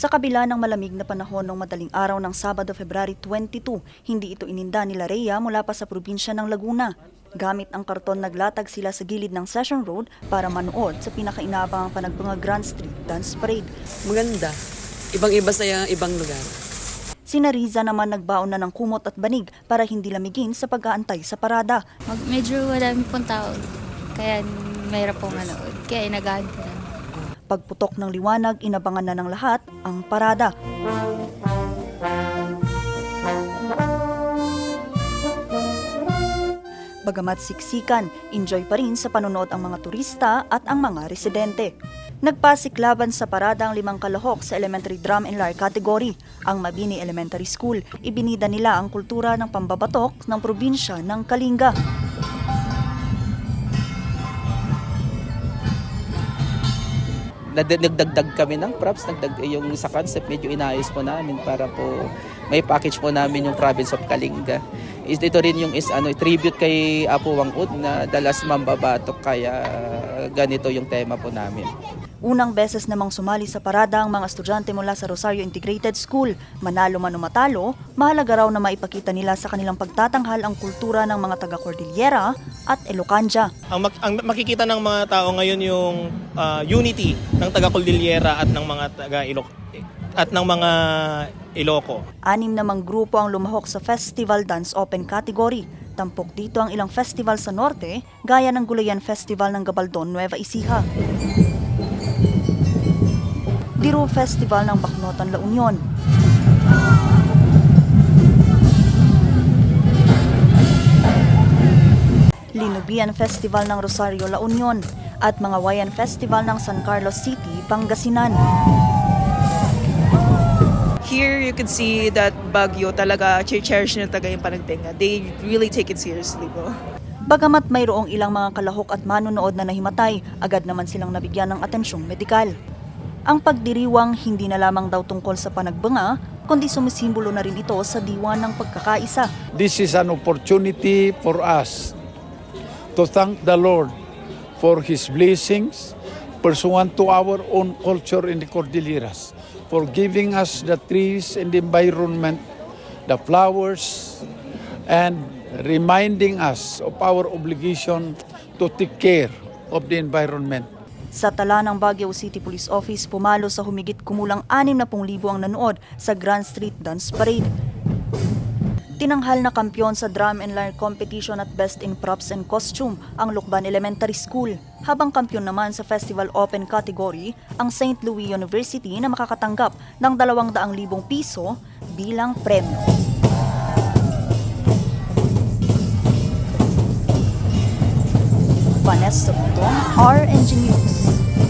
Sa kabila ng malamig na panahon ng madaling araw ng Sabado, February 22, hindi ito ininda nila Rhea mula pa sa probinsya ng Laguna. Gamit ang karton naglatag sila sa gilid ng Session Road para manood sa pinakainabangang panagbunga Grand Street Dance Parade. Maganda. Ibang-iba sa yung ibang lugar. Sina Riza naman nagbaon na ng kumot at banig para hindi lamigin sa pag-aantay sa parada. Mag, medyo madami pong tao. Kaya mayroon pong manood. Kaya inagahan ko lang. Pagputok ng liwanag, inabangan na ng lahat ang parada. Bagamat siksikan, enjoy pa rin sa panonood ang mga turista at ang mga residente. Nagpasiklaban sa parada ang limang kalahok sa elementary drum and lyre category. Ang Mabini Elementary School, ibinida nila ang kultura ng pambabatok ng probinsya ng Kalinga. Nagdagdag kami ng props, nagdag yung sa concept medyo inayos po namin para po may package po namin yung province of Kalinga. Ito rin yung is ano tribute kay Apo Wangud na dalas mambabatok kaya ganito yung tema po namin. Unang beses namang sumali sa parada ang mga estudyante mula sa Rosario Integrated School. Manalo man o matalo, mahalaga raw na maipakita nila sa kanilang pagtatanghal ang kultura ng mga taga-Cordillera at Ilocanja. ang, mak- ang makikita ng mga tao ngayon yung ah, unity ng taga Cordillera at ng mga taga Iloc at ng mga Iloco. Anim namang grupo ang lumahok sa Festival Dance Open category. Tampok dito ang ilang festival sa norte, gaya ng Gulayan Festival ng Gabaldon, Nueva Ecija. Diru Festival ng Baknotan, La Union. Linubian Festival ng Rosario, La Union at mga Wayan Festival ng San Carlos City, Pangasinan. here you can see that Baguio talaga cherish nila talaga yung panagbenga. They really take it seriously po. Bagamat mayroong ilang mga kalahok at manunood na nahimatay, agad naman silang nabigyan ng atensyong medikal. Ang pagdiriwang hindi na lamang daw tungkol sa panagbanga, kundi sumisimbolo na rin ito sa diwa ng pagkakaisa. This is an opportunity for us to thank the Lord for His blessings pursuant to our own culture in the Cordilleras, for giving us the trees and the environment, the flowers, and reminding us of our obligation to take care of the environment. Sa tala ng Baguio City Police Office, pumalo sa humigit kumulang 60,000 ang nanood sa Grand Street Dance Parade. Tinanghal na kampyon sa drum and lyre competition at best in props and costume ang Lukban Elementary School. Habang kampyon naman sa Festival Open category ang St. Louis University na makakatanggap ng 200,000 piso bilang premyo. Vanessa Sugtong, RNG News.